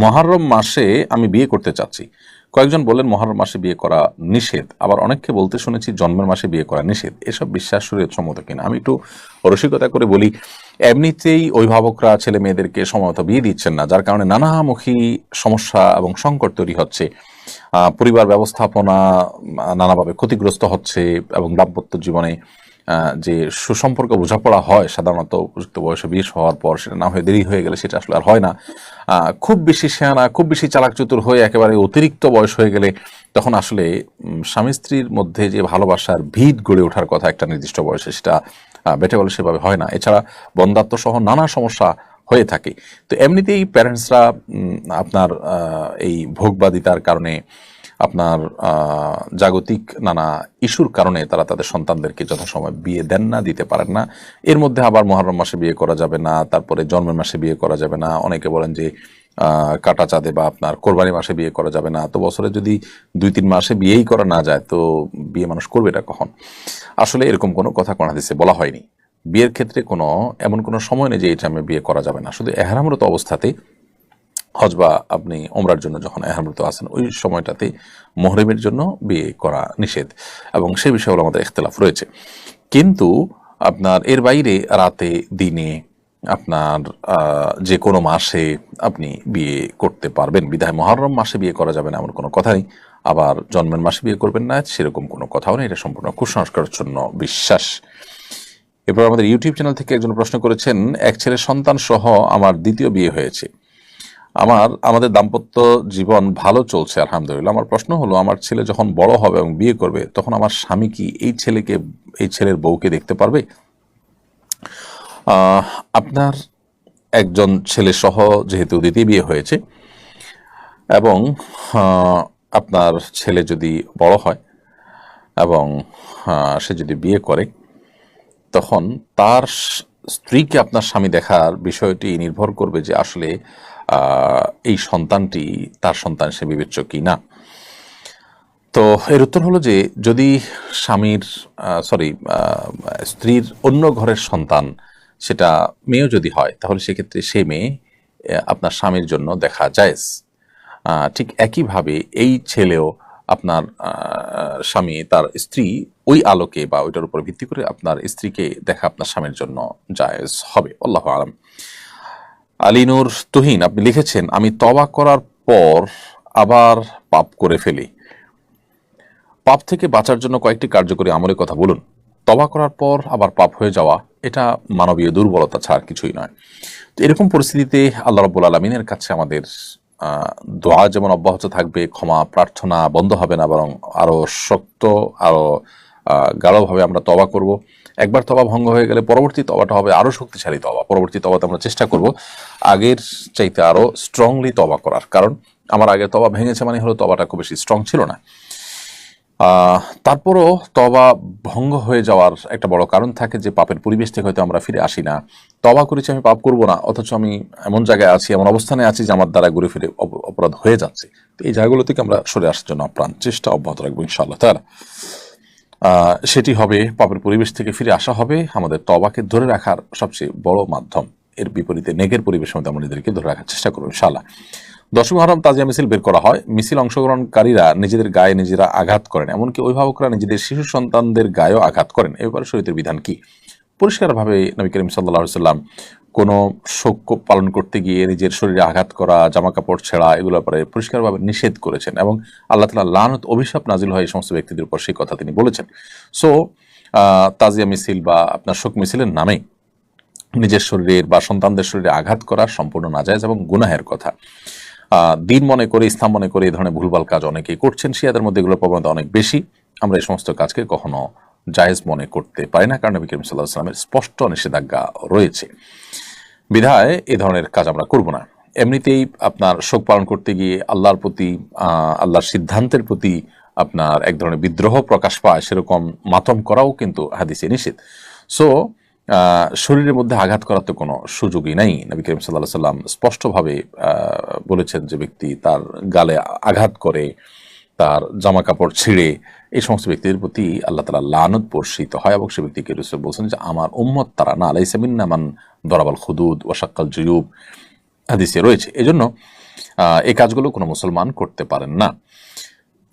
মহারম মাসে আমি বিয়ে করতে চাচ্ছি। কয়েকজন বলেন মহারম মাসে বিয়ে করা নিষেধ। আবার অনেককে বলতে শুনেছি, জন্মের মাসে বিয়ে করা নিষেধ। এসব বিশ্বাস শরীয়ত সম্মত কিনা? আমি একটু রসিকতা করে বলি, এমনিতেই অভিভাবকরা, ছেলে মেয়েদেরকে সময়ত বিয়ে দিচ্ছেন না, যার কারণে নানামুখী সমস্যা এবং সংকট তৈরি হচ্ছে। পরিবার ব্যবস্থাপনা নানাভাবে ক্ষতিগ্রস্ত হচ্ছে এবং দাম্পত্য জীবনে যে সুসম্পর্ক বোঝাপড়া হয় সাধারণত উপযুক্ত বয়সে বিষ হওয়ার পর, সেটা না হয়ে দেরি হয়ে গেলে সেটা আসলে আর হয় না। খুব বেশি সেয়ানা খুব বেশি চালাক চতুর হয়ে একেবারে অতিরিক্ত বয়স হয়ে গেলে তখন আসলে স্বামী স্ত্রীর মধ্যে যে ভালোবাসার ভিত গড়ে ওঠার কথা একটা নির্দিষ্ট বয়সে, সেটা বেটে বলে সেভাবে হয় না। এছাড়া বন্ধাত্ম সহ নানা সমস্যা হয়ে থাকে। তো এমনিতেই প্যারেন্টসরা আপনার এই ভোগবাদিতার কারণে আপনার জাগতিক নানা ইস্যুর কারণে তারা তাদের সন্তানদেরকে যথাসময় বিয়ে দেন না, দিতে পারেন না। এর মধ্যে আবার মহরম মাসে বিয়ে করা যাবে না, তারপরে জন্মের মাসে বিয়ে করা যাবে না। অনেকে বলেন যে কাটা চাঁদে বা আপনার কোরবানি মাসে বিয়ে করা যাবে না। তো বছরে যদি দুই তিন মাসে বিয়েই করা না যায়, তো বিয়ে মানুষ করবে এটা কখন? আসলে এরকম কোনো কথা কোন হাদিসে বলা হয়নি। বিয়ের ক্ষেত্রে কোনো এমন কোনো সময় নেই যে এই টাইমে বিয়ে করা যাবে না। শুধু এহারামরত অবস্থাতে হজ বা আপনি ওমরার জন্য যখন এহারমৃত আছেন, ওই সময়টাতে মোহরেমের জন্য বিয়ে করা নিষেধ এবং সে বিষয়ে আমাদের ইখতলাফ রয়েছে। কিন্তু আপনার এর বাইরে রাতে, দিনে আপনার যে কোনো মাসে আপনি বিয়ে করতে পারবেন। বিধায় মহরম মাসে বিয়ে করা যাবে না এমন কোনো কথা নেই। আবার জন্মের মাসে বিয়ে করবেন না, সেরকম কোনো কথাও নেই। এটা সম্পূর্ণ কুসংস্কারের জন্য বিশ্বাস। এরপর আমাদের ইউটিউব চ্যানেল থেকে একজন প্রশ্ন করেছেন, এক ছেলে সন্তান সহ আমার দ্বিতীয় বিয়ে হয়েছে। আমার, আমাদের দাম্পত্য জীবন ভালো চলছে, আলহামদুলিল্লাহ। আমার প্রশ্ন হলো, আমার ছেলে যখন বড় হবে এবং বিয়ে করবে, তখন আমার স্বামী কি এই ছেলেকে, এই ছেলের বউকে দেখতে পারবে? আপনার একজন ছেলে সহ যেহেতু দ্বিতীয় বিয়ে হয়েছে এবং আপনার ছেলে যদি বড় হয় এবং সে যদি বিয়ে করে তখন তার স্ত্রীকে আপনার স্বামী দেখার বিষয়টি নির্ভর করবে যে আসলে এই সন্তানটি তার সন্তান সে বিবেচ্য কি না তো এর উত্তর হলো যে, যদি স্বামীর সরি স্ত্রীর অন্য ঘরের সন্তান সেটা মেয়েও যদি হয়, তাহলে সেক্ষেত্রে সে মেয়ে আপনার স্বামীর জন্য দেখা যায়। ঠিক একইভাবে এই ছেলেও আপনার স্বামী, তার স্ত্রী ওই আলোকে বা ওইটার উপর ভিত্তি করে আপনার স্ত্রীকে দেখা আপনার স্বামীর জন্য জায়েজ হবে। আল্লাহ আলম। আলিনুর তুহিন আপনি লিখেছেন আমি তবা করার পর আবার পাপ করে ফেলি। পাপ থেকে বাঁচার জন্য কয়েকটি কার্যকরী আমলের কথা বলুন। তবা করার পর আবার পাপ হয়ে যাওয়া এটা মানবীয় দুর্বলতা ছাড়া কিছুই নয়। তো এরকম পরিস্থিতিতে আল্লাহ রব্বুল আলমিনের কাছে আমাদের দোয়া যেমন অব্যাহত থাকবে ক্ষমা প্রার্থনা বন্ধ হবে না বরং আরও শক্ত আরও আহ, গাঢ়ভাবে আমরা তবা করব। একবার তবা ভঙ্গ হয়ে গেলে পরবর্তী তবাটা হবে আরও শক্তিশালী তবা পরবর্তী তবাতে আমরা চেষ্টা করব আগের চাইতে আরও স্ট্রংলি তবা করার। কারণ আমার আগের তবা ভেঙেছে মানে হলো তবাটা খুব বেশি স্ট্রং ছিল না। তারপরও তবা ভঙ্গ হয়ে যাওয়ার একটা বড় কারণ থাকে যে পাপের পরিবেশ থেকে হয়তো আমরা ফিরে আসি না। তবা করেছি আমি পাপ করব না, অথচ আমি এমন জায়গায় আছি, এমন অবস্থানে আছি যে আমার দ্বারা ঘুরে ফিরে অপরাধ হয়ে যাচ্ছে। তো এই জায়গাগুলো থেকে আমরা সরে আসার জন্য আপ্রাণ চেষ্টা অব্যাহত রাখব ইনশাআল্লাহ। তারা সেটি হবে পাপের পরিবেশ থেকে ফিরে আসা হবে, আমাদের তবাকে ধরে রাখার সবচেয়ে বড় মাধ্যম। এর বিপরীতে নেগের পরিবেশের মধ্যে আমরা নিজেদেরকে ধরে রাখার চেষ্টা করব, ইনশাআল্লাহ। দশম হারাম তাজিয়া মিছিল বের করা হয়। মিছিল অংশগ্রহণকারীরা নিজেদের গায়ে নিজেরা আঘাত করেন, এমনকি অভিভাবকরা নিজেদের শিশু সন্তানদের গায়েও আঘাত করেন। এ ব্যাপারে শরীরের বিধান কি? পরিষ্কারভাবে নবী করিম সাল্লাহ সাল্লাম কোনো শোক পালন করতে গিয়ে নিজের শরীরে আঘাত করা জামা কাপড় ছেঁড়া, এগুলোর ব্যাপারে পরিষ্কারভাবে নিষেধ করেছেন এবং আল্লাহ তালা লানত, অভিশাপ নাজিল হয় এই সমস্ত ব্যক্তিদের উপর সেই কথা তিনি বলেছেন। সো তাজিয়া মিছিল বা আপনার শোক মিছিলের নামে নিজের শরীরের বা সন্তানদের শরীরে আঘাত করা সম্পূর্ণ না নাজায়জ এবং গুনাহের কথা। দিন মনে করে ইসলাম মনে করে এই ধরনের ভুলভাল কাজ অনেকেই করছেন। শিয়াদের মধ্যে এগুলোর প্রবণতা অনেক বেশি। আমরা এই সমস্ত কাজকে কখনো জায়েজ মনে করতে পারে না, কারণ নবী করিম সাল্লাহ সাল্লামের স্পষ্ট নিষেধাজ্ঞা রয়েছে। বিধায় এ ধরনের কাজ আমরা করব না। এমনিতেই আপনার শোক পালন করতে গিয়ে আল্লাহর প্রতি আল্লাহর সিদ্ধান্তের প্রতি আপনার এক ধরনের বিদ্রোহ প্রকাশ পায়, সেরকম মাতম করাও কিন্তু হাদিসে নিষেধ। সো শরীরের মধ্যে আঘাত করার তো কোনো সুযোগই নাই। নবী করিম সাল্লাহ সাল্লাম স্পষ্টভাবে বলেছেন যে ব্যক্তি তার গালে আঘাত করে তার জামা কাপড় ছিঁড়ে এই সমস্ত ব্যক্তিদের প্রতি আল্লাহ তালা লানত বর্ষিত হয় এবং সে ব্যক্তিকে রসুল বলছেন যে, আমার উম্মত তারা না আলাইসামিন নামান দরাবাল খুদুদ ওয়াসাক্কাল জুয়ুব হাদিসে রয়েছে। এজন্য এই কাজগুলো কোনো মুসলমান করতে পারেন না।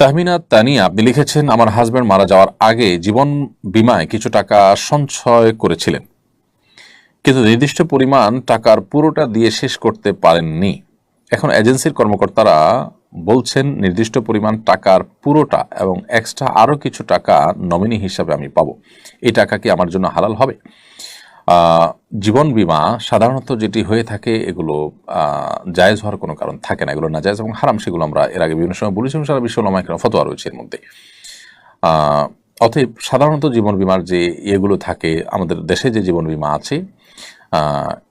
তাহমিনা তানিয়া, আপনি লিখেছেন, আমার হাজব্যান্ড মারা যাওয়ার আগে জীবন বিমায় কিছু টাকা সঞ্চয় করেছিলেন। কিন্তু নির্দিষ্ট পরিমাণ টাকার পুরোটা দিয়ে শেষ করতে পারেননি। এখন এজেন্সির কর্মকর্তারা বলছেন, নির্দিষ্ট পরিমাণ টাকার পুরোটা এবং এক্সট্রা আরও কিছু টাকা নমিনি হিসাবে আমি পাবো। এই টাকা কি আমার জন্য হালাল হবে? জীবন বিমা সাধারণত যেটি হয়ে থাকে, এগুলো জায়েজ হওয়ার কোনো কারণ থাকে না। এগুলো না জায়েজ এবং হারাম, সেগুলো আমরা এর আগে বিভিন্ন সময় বলেছি এবং সারা বিশ্ব নামায় ফতোয়া রয়েছে এর মধ্যে। অতএব সাধারণত জীবন বীমার যে ইয়েগুলো থাকে, আমাদের দেশে যে জীবন বীমা আছে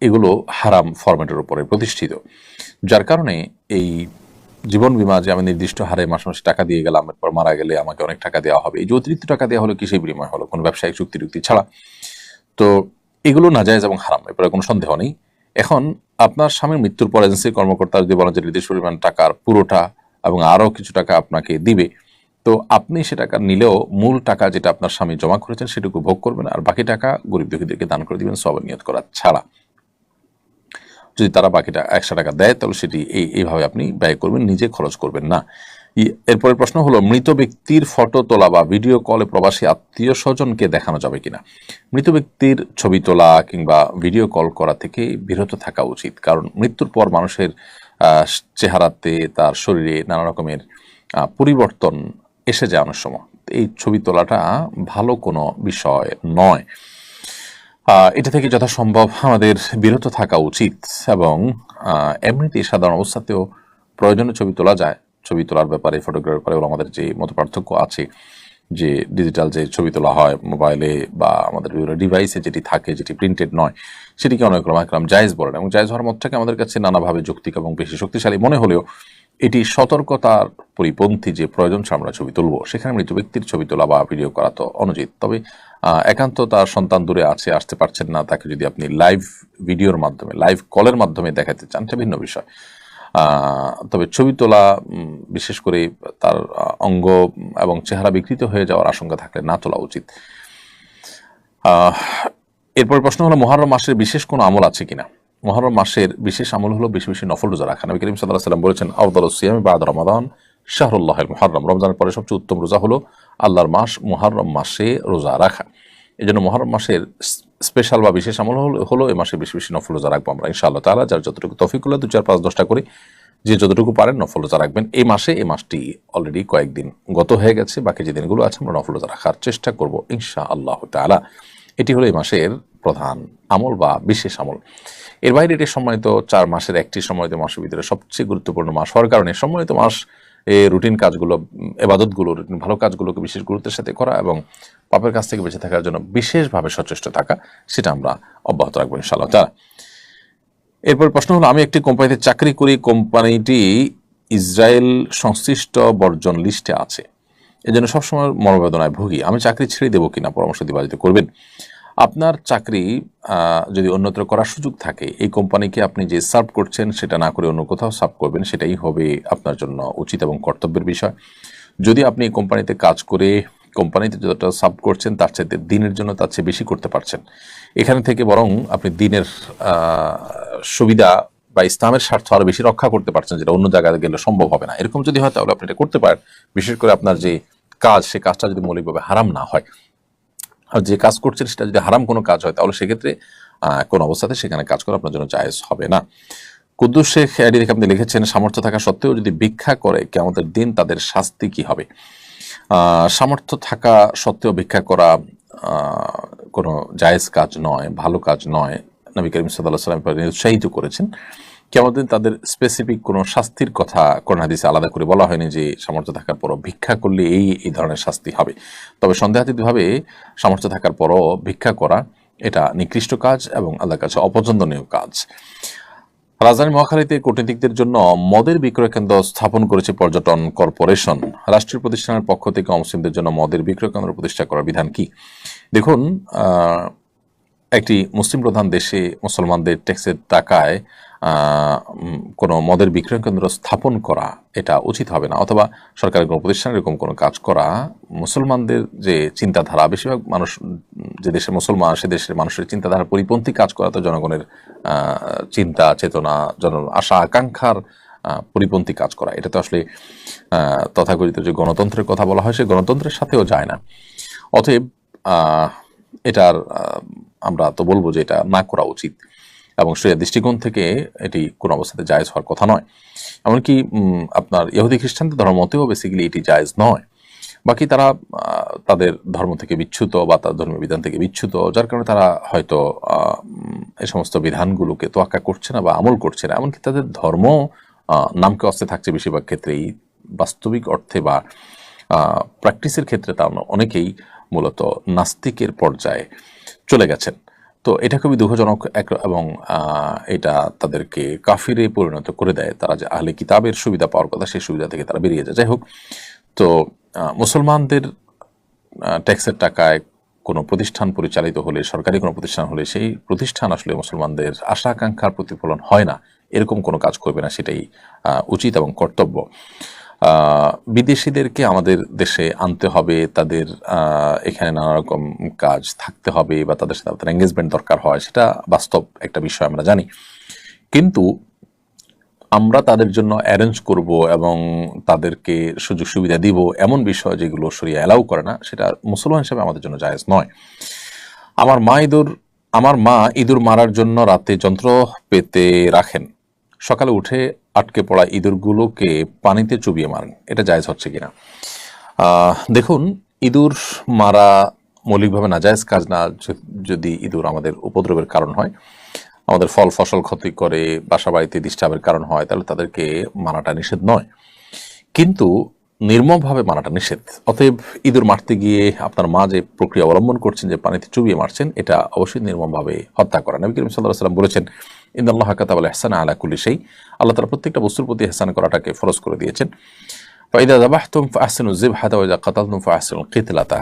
এগুলো হারাম ফরম্যাটের উপরে প্রতিষ্ঠিত। যার কারণে এই জীবন বীমা যে আমি নির্দিষ্ট হারে মাসে মাসে টাকা দিয়ে গেলাম, এরপর মারা গেলে আমাকে অনেক টাকা দেওয়া হবে। এই যে অতিরিক্ত টাকা দেওয়া হলো কিসের বিনিময় হলো? কোনো ব্যবসায়িক চুক্তি টুক্তি ছাড়া। তো এগুলো নাজায়েজ এবং হারাম এরপরে কোনো সন্দেহ নেই। এখন আপনার স্বামীর মৃত্যুর পর এজেন্সির কর্মকর্তা যদি বলেন যে নির্দিষ্ট পরিমাণ টাকার পুরোটা এবং আরও কিছু টাকা আপনাকে দিবে, তো আপনি সে টাকা নিলেও মূল টাকা যেটা আপনার স্বামী জমা করেছেন সেটুকু ভোগ করবেন আর বাকি টাকা গরিব দুঃখীদেরকে দান করে দিবেন সবার নিয়ত করা ছাড়া। যদি তারা বাকিটা একশো টাকা দেয়, তাহলে সেটি এই, এইভাবে আপনি ব্যয় করবেন, নিজে খরচ করবেন না। এরপরের প্রশ্ন হলো, মৃত ব্যক্তির ফটো তোলা বা ভিডিও কলে প্রবাসী আত্মীয় স্বজনকে দেখানো যাবে কিনা? মৃত ব্যক্তির ছবি তোলা কিংবা ভিডিও কল করা থেকে বিরত থাকা উচিত, কারণ মৃত্যুর পর মানুষের চেহারাতে তার শরীরে নানা রকমের পরিবর্তন এসে যায় অনেক সময়। এই ছবি তোলাটা ভালো কোনো বিষয় নয়। এটা থেকে যথাসম্ভব আমাদের বিরত থাকা উচিত এবং এমনিতেই সাধারণ অবস্থাতেও প্রয়োজনীয় ছবি তোলা যায়। ছবি তোলার ব্যাপারে ফটোগ্রাফির ব্যাপারে আমাদের যে মত পার্থক্য আছে, যে ডিজিটাল যে ছবি তোলা হয় মোবাইলে বা আমাদের বিভিন্ন ডিভাইসে যেটি থাকে, যেটি প্রিন্টেড নয়, সেটিকে অনেক রকম জায়েজ বলেন এবং জায়েজ হওয়ার মতটাকে আমাদের কাছে নানাভাবে যৌক্তিক এবং বেশি শক্তিশালী মনে হলেও এটি সতর্কতার পরিপন্থী যে প্রয়োজন আমরা ছবি তুলব। সেখানে মৃত ব্যক্তির ছবি তোলা বা ভিডিও করা তো অনুচিত। তবে একান্ত তার সন্তান দূরে আছে, আসতে পারছেন না, তাকে যদি আপনি লাইভ ভিডিওর মাধ্যমে লাইভ কলের মাধ্যমে দেখাতে চান, এটা ভিন্ন বিষয়। তবে ছবি তোলা বিশেষ করে তার অঙ্গ এবং চেহারা বিকৃত হয়ে যাওয়ার আশঙ্কা থাকলে না তোলা উচিত। এরপর প্রশ্ন হলো মহরম মাসের বিশেষ কোনো আমল আছে কিনা? মহরম মাসের বিশেষ আমল হলো বেশি বেশি নফল রোজা রাখা। নবী করিম সাল্লাহ সাল্লাম বলেছেন আউদাল সিয়াম বাদ রমাদান। শাহরুল্লাহ মুহাররম রমজানের পরে সবচেয়ে উত্তম রোজা হলো আল্লাহর মাস, মুহাররম মাসে রোজা রাখা। এই জন্য মহরম মাসের স্পেশাল বা বিশেষ আমল হলো এই মাসে বেশি বেশি নফল রোজা রাখব আমরা, ইনশাআল্লাহ তাআলা। যার যতটুকু তফিক হলো দু চার পাঁচ দশটা করে যে যতটুকু পারেন নফল রোজা রাখবেন। এই মাসে, এই মাসটি অলরেডি কয়েকদিন গত হয়ে গেছে, বাকি যে দিনগুলো আছে আমরা নফল রোজা রাখার চেষ্টা করব ইনশা আল্লাহ তাআলা। এটি হলো এই মাসের প্রধান আমল বা বিশেষ আমল। এর বাইরে এটি সম্মানিত চার মাসের একটি সম্মানিত মাসের ভিতরে সবচেয়ে গুরুত্বপূর্ণ মাস হওয়ার কারণে সম্মানিত মাস এই রুটিন কাজগুলো এবাদতগুলো রুটিন ভালো কাজগুলোকে বিশেষ গুরুত্বের সাথে করা এবং পাপের কাছ থেকে বেঁচে থাকার জন্য বিশেষভাবে সচেষ্ট থাকা, সেটা আমরা অব্যাহত রাখব ইনশাআল্লাহ। তাআলা এরপর প্রশ্ন হলো, আমি একটি কোম্পানিতে চাকরি করি, কোম্পানিটি ইসরায়েল সংশ্লিষ্ট বর্জন লিস্টে আছে। এজন্য সবসময় মনোবেদনায় ভুগি। আমি চাকরি ছেড়ে দেবো কিনা পরামর্শ দিবা, যদি করবেন। আপনার চাকরি যদি অন্যত্র করার সুযোগ থাকে, এই কোম্পানিকে আপনি যে সার্ভ করছেন সেটা না করে অন্য কোথাও সার্ভ করবেন, সেটাই হবে আপনার জন্য উচিত এবং কর্তব্যের বিষয়। যদি আপনি এই কোম্পানিতে কাজ করে কোম্পানিতে যতটা সার্ভ করছেন, তার চাইতে দিনের জন্য তার চেয়ে বেশি করতে পারছেন। এখানে থেকে বরং আপনি দিনের সুবিধা বা ইসলামের স্বার্থ আরও বেশি রক্ষা করতে পারছেন, যেটা অন্য জায়গায় গেলে সম্ভব হবে না। এরকম যদি হয়, তাহলে আপনি এটা করতে পারেন। বিশেষ করে আপনার যে কাজ, সে কাজটা যদি মৌলিকভাবে হারাম না হয়। আর যে কাজ করছেন সেটা যদি হারাম কোনো কাজ হয়, তাহলে সেক্ষেত্রে কোন অবস্থাতে সেখানে কাজ করা আপনার জন্য জায়েজ হবে না। কুদ্দুস শেখ আইডি দেখে আপনি লিখেছেন, সামর্থ্য থাকা সত্ত্বেও যদি ভিক্ষা করে কে আমাদের দিন তাদের শাস্তি কি হবে? সামর্থ্য থাকা সত্ত্বেও ভিক্ষা করা কোনো জায়েজ কাজ নয়, ভালো কাজ নয়। নবী করিম সাল্লাহ সাল্লাম উৎসাহিত করেছেন। কেমন তাদের স্পেসিফিক কোনো শাস্তির কথা কোন হাদিসে আলাদা করে বলা হয়নি যে সামর্থ্য থাকার পরও ভিক্ষা করলে এই এই ধরনের শাস্তি হবে। তবে সন্দেহাতীতভাবে সামর্থ্য থাকার পরও ভিক্ষা করা এটা নিকৃষ্ট কাজ এবং আল্লাহর কাছে অপছন্দনীয় কাজ। রাজধানী মহাখালীতে কূটনীতিকদের জন্য মদের বিক্রয় কেন্দ্র স্থাপন করেছে পর্যটন কর্পোরেশন। রাষ্ট্রীয় প্রতিষ্ঠানের পক্ষ থেকে অমুসলিমদের জন্য মদের বিক্রয় কেন্দ্র প্রতিষ্ঠা করার বিধান কি? দেখুন একটি মুসলিম প্রধান দেশে মুসলমানদের ট্যাক্সের টাকায় কোনো মদের বিক্রয় কেন্দ্র স্থাপন করা এটা উচিত হবে না। অথবা সরকারের কোনো প্রতিষ্ঠান এরকম কোনো কাজ করা, মুসলমানদের যে চিন্তাধারা, বেশিরভাগ মানুষ, যে দেশের মুসলমান, সে দেশের মানুষের চিন্তাধারার পরিপন্থী কাজ করা তো জনগণের চিন্তা, চেতনা, জন, আশা, আকাঙ্ক্ষার পরিপন্থী কাজ করা। এটা তো আসলে তথাকথিত যে গণতন্ত্রের কথা বলা হয়, সে গণতন্ত্রের সাথেও যায় না। অতএব এটার আমরা তো বলব যে এটা না করা উচিত। এবং সে দৃষ্টিকোণ থেকে এটি কোনো অবস্থাতে জায়েজ হওয়ার কথা নয়। এমনকি আপনার ইহুদি খ্রিস্টানদের ধর্ম মতেও বেসিক্যালি এটি জায়েজ নয়। বাকি তারা তাদের ধর্ম থেকে বিচ্যুত বা তার ধর্মীয় বিধান থেকে বিচ্যুত, যার কারণে তারা হয়তো এই সমস্ত বিধানগুলোকে তোয়াক্কা করছে না বা আমল করছে না। এমনকি তাদের ধর্ম নামকে অস্তে থাকছে বেশিরভাগ ক্ষেত্রেই। বাস্তবিক অর্থে বা প্র্যাকটিসের ক্ষেত্রে তা অনেকেই মূলত নাস্তিকের পর্যায়ে চলে গেছেন। তো এটা খুবই দুঃখজনক এক এবং এটা তাদেরকে কাফিরে পরিণত করে দেয়। তারা যে আহলে কিতাবের সুবিধা পাওয়ার কথা, সেই সুবিধা থেকে তারা বেরিয়ে যায়। যাই হোক, তো মুসলমানদের ট্যাক্সের টাকায় কোনো প্রতিষ্ঠান পরিচালিত হলে, সরকারি কোনো প্রতিষ্ঠান হলে, সেই প্রতিষ্ঠান আসলে মুসলমানদের আশা আকাঙ্ক্ষার প্রতিফলন হয় না। এরকম কোনো কাজ করবে না, সেটাই উচিত এবং কর্তব্য। বিদেশিদেরকে আমাদের দেশে আনতে হবে, তাদের এখানে নানা রকম কাজ থাকতে হবে বা তাদের সাথে আমাদের এঙ্গেজমেন্ট দরকার হয়, সেটা বাস্তব একটা বিষয় আমরা জানি। কিন্তু আমরা তাদের জন্য অ্যারেঞ্জ করব এবং তাদেরকে সুযোগ সুবিধা দিব এমন বিষয় যেগুলো সরিয়ে অ্যালাউ করে না, সেটা মুসলমান হিসেবে আমাদের জন্য জায়েজ নয়। আমার মা ইঁদুর, আমার মা ইঁদুর মারার জন্য রাতে যন্ত্র পেতে রাখেন। সকালে উঠে আটকে পড়া ইঁদুরগুলোকে পানিতে চুবিয়ে মারেন। এটা জায়েজ হচ্ছে কিনা? দেখুন, ইঁদুর মারা মৌলিকভাবে নাজায়েজ কাজ না যদি ইঁদুর আমাদের উপদ্রবের কারণ হয়, আমাদের ফল, ফসল ক্ষতি করে বাসা বাড়িতে ডিস্টার্বের কারণ হয়, তাহলে তাদেরকে মারাটা নিষেধ নয়। কিন্তু নির্মমভাবে মারাটা নিষেধ। অতএব ইঁদুর মারতে গিয়ে আপনার মা যে প্রক্রিয়া অবলম্বন করছেন, যে পানিতে চুবিয়ে মারছেন, এটা অবশ্যই নির্মমভাবে হত্যা করা নবী করিম সাল্লাহ সাল্লাম বলেছেন ইন্দাল্লাহ কাতাব এহসান আলা কুল্লি সেই আল্লাহ তালা প্রত্যেকটা বস্তুর প্রতি এহসান করাটাকে ফরজ করে দিয়েছেন। ফাইদা দাবাহতুম ফাহসিনু জিবহাতা ওয়া ইযা কাতালতুম ফাহসিনুল কিতলাতা।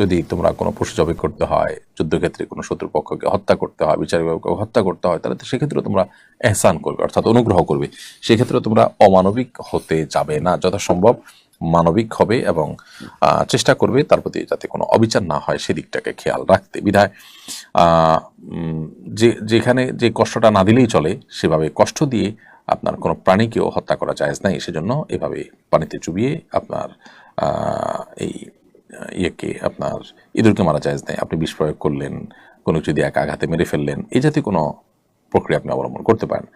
যদি তোমরা কোনো পশু জবাই করতে হয়, যুদ্ধক্ষেত্রে কোনো শত্রু পক্ষকে হত্যা করতে হয়, বিচার বিভাগকে হত্যা করতে হয়, তাহলে সেক্ষেত্রে তোমরা এহসান করবে, অর্থাৎ অনুগ্রহ করবে। সেক্ষেত্রে তোমরা অমানবিক হতে যাবে না, যথাসম্ভব। মানবিক হবে এবং চেষ্টা করবে তার প্রতি যাতে কোনো অবিচার না হয় সেদিকটাকে খেয়াল রাখতে। বিধায় যে, যেখানে যে কষ্টটা না দিলেই চলে, সেভাবে কষ্ট দিয়ে আপনার কোনো প্রাণীকেও হত্যা করা যায় নাই। সেজন্য এভাবে পানিতে চুবিয়ে আপনার এই, ইয়েকে আপনার ইঁদুরকে মারা যায় নাই। আপনি বিষ প্রয়োগ করলেন, কোনো যদি এক আঘাতে মেরে ফেললেন, এই জাতীয় কোনো প্রক্রিয়া আপনি অবলম্বন করতে পারেন।